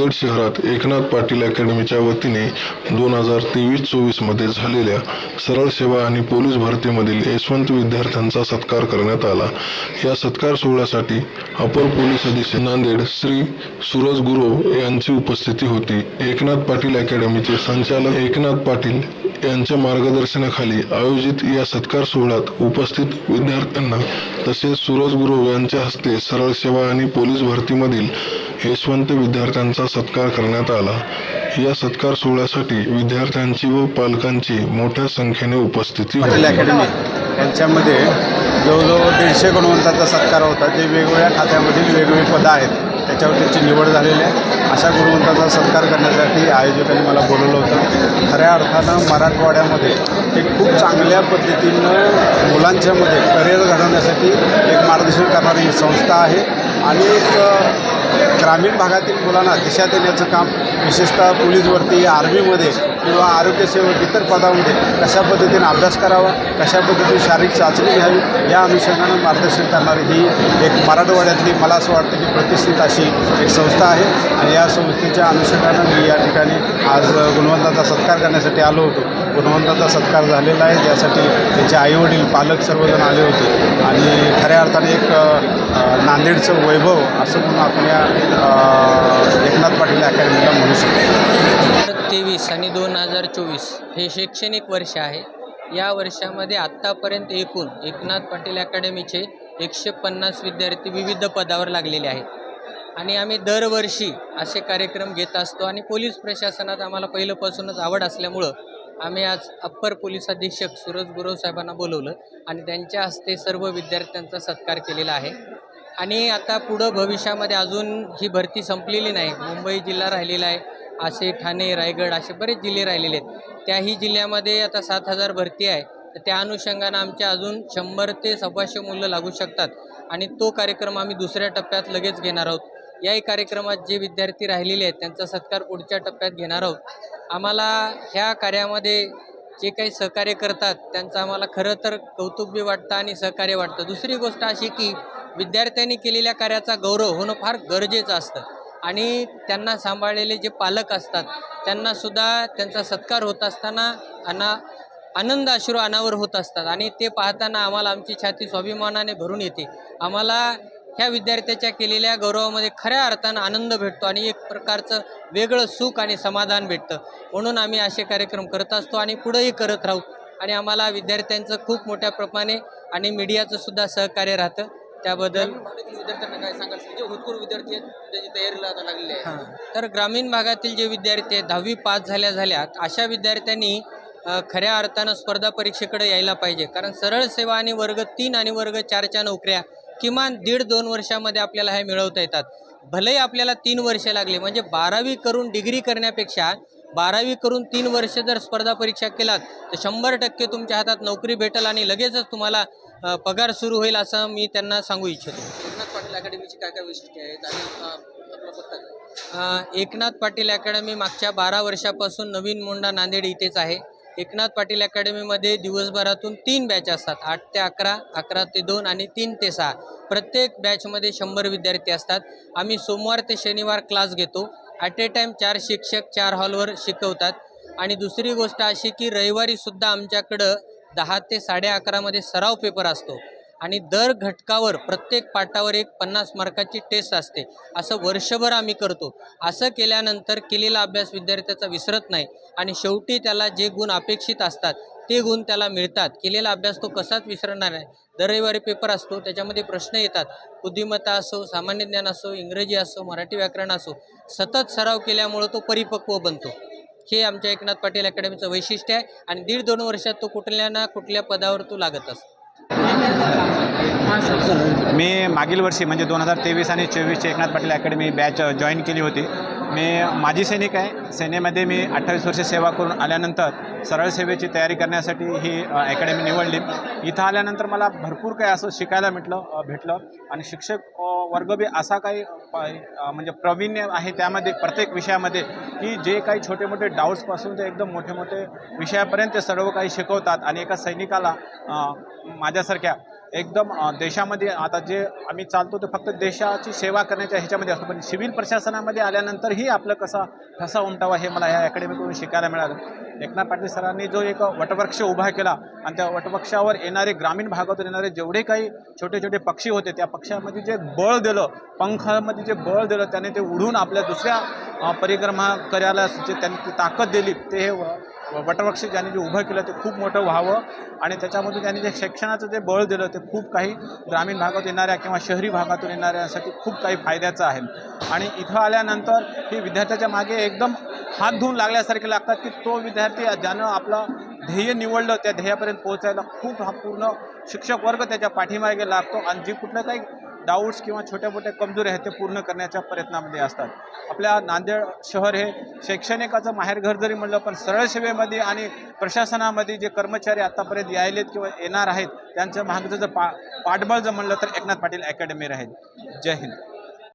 नांदेड शहरात एकनाथ पाटील अकॅडमीच्या वतीने दोन हजार तेवीस चोवीसमध्ये झालेल्या सरळ सेवा आणि पोलीस भरतीमधील यशवंत विद्यार्थ्यांचा सत्कार करण्यात आला. या सत्कार सोहळ्यासाठी अपर पोलीस अधीक्षक नांदेड श्री सूरज गुरव यांची उपस्थिती होती. एकनाथ पाटील अकॅडमीचे संचालक एकनाथ पाटील यांच्या मार्गदर्शनाखाली आयोजित या सत्कार सोहळ्यात उपस्थित विद्यार्थ्यांना तसेच सूरज गुरव यांच्या हस्ते सरळ सेवा आणि पोलीस भरतीमधील यशवंत विद्यार्थ्यांचा सत्कार करण्यात आला. या सत्कार सोहळ्यासाठी विद्यार्थ्यांची व पालकांची मोठ्या संख्येने उपस्थिती अकॅडमी यांच्यामध्ये जवळजवळ दीडशे गुणवंताचा सत्कार होता. जे वेगवेगळ्या खात्यामधील वेगवेगळी पदं आहेत त्याच्यावर त्यांची निवड झालेली आहे. अशा गुणवंताचा सत्कार करण्यासाठी आयोजकांनी मला बोलवलं होतं. खऱ्या अर्थानं मराठवाड्यामध्ये एक खूप चांगल्या पद्धतीनं मुलांच्यामध्ये करिअर घडवण्यासाठी एक मार्गदर्शन करणारी संस्था आहे. आणि एक ग्रामीण भागातील मुलांना दिशा देण्याचं काम विशेषतः पोलीसभरती आर्मीमध्ये किंवा आरोग्यसेवक इतर पदामध्ये कशा पद्धतीने अभ्यास करावा कशा पद्धतीने शारीरिक चाचणी घ्यावी या अनुषंगानं मार्गदर्शन करणारी ही एक मराठवाड्यातली मला असं वाटतं की प्रतिष्ठित अशी एक संस्था आहे. आणि या संस्थेच्या अनुषंगानं मी या ठिकाणी आज गुणवंताचा सत्कार करण्यासाठी आलो होतो. गुणवंताचा सत्कार झालेला आहे. त्यासाठी त्यांचे आईवडील पालक सर्वजण आले होते. आणि खऱ्या अर्थाने एक नांदेडचं वैभव असं म्हणून आपण या एकनाथ पाटील अकॅडमीला म्हणू शकतो. तेवीस आणि दोन हजार चोवीस हे शैक्षणिक वर्ष आहे. या वर्षामध्ये आत्तापर्यंत एकूण एकनाथ पाटील अकॅडमीचे एकशे पन्नास विद्यार्थी विविध पदावर लागलेले आहेत. आणि आम्ही दरवर्षी असे कार्यक्रम घेत असतो आणि पोलीस प्रशासनात आम्हाला पहिल्यापासूनच आवड असल्यामुळं आम्ही आज अप्पर पोलीस अधीक्षक सूरज गुरव साहेबांना बोलवलं आणि त्यांच्या हस्ते सर्व विद्यार्थ्यांचा सत्कार केलेला आहे. आणि आता पुढं भविष्यामध्ये अजून ही भरती संपलेली नाही. मुंबई जिल्हा राहिलेला आहे. असे ठाणे रायगड असे बरेच जिल्हे राहिलेले आहेत. त्याही जिल्ह्यामध्ये आता सात हजार भरती आहे. तर त्या अनुषंगानं आमच्या अजून शंभर ते सव्वाशे मुलं लागू शकतात. आणि तो कार्यक्रम आम्ही दुसऱ्या टप्प्यात लगेच घेणार आहोत. याही कार्यक्रमात जे विद्यार्थी राहिलेले आहेत त्यांचा सत्कार पुढच्या टप्प्यात घेणार आहोत. आम्हाला ह्या कार्यामध्ये जे काही सहकार्य करतात त्यांचं आम्हाला खरं तर कौतुक बी वाटतं आणि सहकार्य वाटतं. दुसरी गोष्ट अशी की विद्यार्थ्यांनी केलेल्या कार्याचा गौरव होणं फार गरजेचं असतं. आणि त्यांना सांभाळलेले जे पालक असतात त्यांनासुद्धा त्यांचा सत्कार होत असताना अना आनंद अश्रू अनावर होत असतात. आणि ते पाहताना आम्हाला आमची छाती स्वाभिमानाने भरून येते. आम्हाला ह्या विद्यार्थ्याच्या केलेल्या गौरवामध्ये खऱ्या अर्थानं आनंद भेटतो आणि एक प्रकारचं वेगळं सुख आणि समाधान भेटतं. म्हणून आम्ही असे कार्यक्रम करत असतो आणि पुढंही करत राहू. आणि आम्हाला विद्यार्थ्यांचं खूप मोठ्या प्रमाणे आणि मीडियाचं सुद्धा सहकार्य राहतं. त्याबद्दल विद्यार्थ्यांना काय सांगाल? जे होतकरू विद्यार्थी आहेत त्याची तयारीला आता लागलेली आहे. हां. तर ग्रामीण भागातील जे विद्यार्थी आहेत दहावी पास झाल्या झाल्यात अशा विद्यार्थ्यांनी खऱ्या अर्थानं स्पर्धा परीक्षेकडे यायला पाहिजे. कारण सरळ सेवा आणि वर्ग तीन आणि वर्ग चारच्या नोकऱ्या किमान दीड दोन वर्षामध्ये आपल्याला हे मिळवता येतात. भलेही आपल्याला तीन वर्ष लागले म्हणजे बारावी करून डिग्री करण्यापेक्षा बारावी करून तीन वर्ष जर स्पर्धा परीक्षा केलात तर शंभर टक्के तुमच्या हातात नोकरी भेटेल आणि लगेचच तुम्हाला अ, पगार सुरू होईल असं मी त्यांना सांगू इच्छितो. एकनाथ पाटील अकॅडमीची काय काय वैशिष्ट्ये आहेत आणि अं, आपला पत्ता काय? अ, एकनाथ पाटील अकॅडमी मागच्या बारा वर्षापासून नवीन मोंडा नांदेड इथेच आहे. एकनाथ पाटील अकॅडमीमध्ये दिवसभरातून तीन बॅच असतात. आठ ते अकरा अकरा ते दोन आणि तीन ते सहा. प्रत्येक बॅचमध्ये शंभर विद्यार्थी असतात. आम्ही सोमवार ते शनिवार क्लास घेतो. ॲट ए टाईम चार शिक्षक चार हॉलवर शिकवतात. आणि दुसरी गोष्ट अशी की रविवारीसुद्धा आमच्याकडं दहा ते साडे अकरामध्ये सराव पेपर असतो. आणि दर घटकावर प्रत्येक पाठावर एक पन्नास मार्काची टेस्ट असते. असं वर्षभर आम्ही करतो. असं केल्यानंतर केलेला अभ्यास विद्यार्थ्याचा विसरत नाही. आणि शेवटी त्याला जे गुण अपेक्षित असतात ते गुण त्याला मिळतात. केलेला अभ्यास तो कसाच विसरणार नाही. दर रविवारी पेपर असतो त्याच्यामध्ये प्रश्न येतात. बुद्धिमत्ता असो सामान्य ज्ञान असो इंग्रजी असो मराठी व्याकरण असो सतत सराव केल्यामुळं तो परिपक्व बनतो. हे आमच्या एकनाथ पाटील अकॅडमीचं वैशिष्ट्य आहे आणि दीड दोन वर्षात तो कुठल्या ना कुठल्या पदावर तो लागत असतो. मी मागील वर्षी म्हणजे दोन हजार तेवीस आणि चोवीसची Eknath Patil academy batch join केली होती. मी माजी सैनिक आहे. सेनेमध्ये मी अठ्ठावीस वर्ष सेवा करून आल्यानंतर सरळ सेवेची तयारी करण्यासाठी ही अकॅडमी निवडली. इथं आल्यानंतर मला भरपूर काही असं शिकायला भेटलं भेटलं. आणि शिक्षक वर्ग बी असा काही प- म्हणजे प्रवीण्य आहे त्यामध्ये प्रत्येक विषयामध्ये की जे काही छोटे मोठे डाऊट्सपासून ते एकदम मोठे मोठे विषयापर्यंत ते सर्व काही शिकवतात. आणि एका सैनिकाला माझ्यासारख्या एकदम देशामध्ये आता जे आम्ही चालतो ते फक्त देशाची सेवा करण्याच्या ह्याच्यामध्ये असतो. पण सिव्हिल प्रशासनामध्ये आल्यानंतरही आपलं कसा ठसा उमटावा हे मला ह्या अकॅडमीकडून शिकायला मिळालं. एकनाथ पाटील सरांनी जो एक वटवृक्ष उभा केला आणि त्या वटवृक्षावर येणारे ग्रामीण भागातून येणारे जेवढे काही छोटे छोटे पक्षी होते त्या पक्ष्यामध्ये जे बळ दिलं पंखामध्ये जे बळ दिलं त्याने ते उडून आपल्या दुसऱ्या परिक्रमा करायला जे त्यांनी ती ताकद दिली ते हे वटवृक्ष ज्यांनी जे उभं केलं ते खूप मोठं व्हावं आणि त्याच्यामधून त्यांनी जे शिक्षणाचं जे बळ दिलं ते खूप काही ग्रामीण भागात येणाऱ्या किंवा शहरी भागातून येणाऱ्यासाठी खूप काही फायद्याचं आहे. आणि इथं आल्यानंतर ही विद्यार्थ्याच्या मागे एकदम हात धुवून लागल्यासारखे लागतात की तो विद्यार्थी ज्यानं आपलं ध्येय निवडलं त्या ध्येयापर्यंत पोहोचायला खूप हा पूर्ण शिक्षक वर्ग त्याच्या पाठीमागे लागतो आणि जे कुठलं काही डाऊट्स किंवा छोट्या मोठ्या कमजोरी आहेत ते पूर्ण करण्याच्या प्रयत्नामध्ये असतात. आपल्या नांदेड शहर हे शैक्षणिकाचं माहेरघर जरी म्हणलं पण सरळ सेवेमध्ये आणि प्रशासनामध्ये जे कर्मचारी आतापर्यंत यायलेत किंवा येणार आहेत त्यांचं मागचं जर पा पाठबळ जर म्हणलं तर एकनाथ पाटील अकॅडमी राहील. जय हिंद.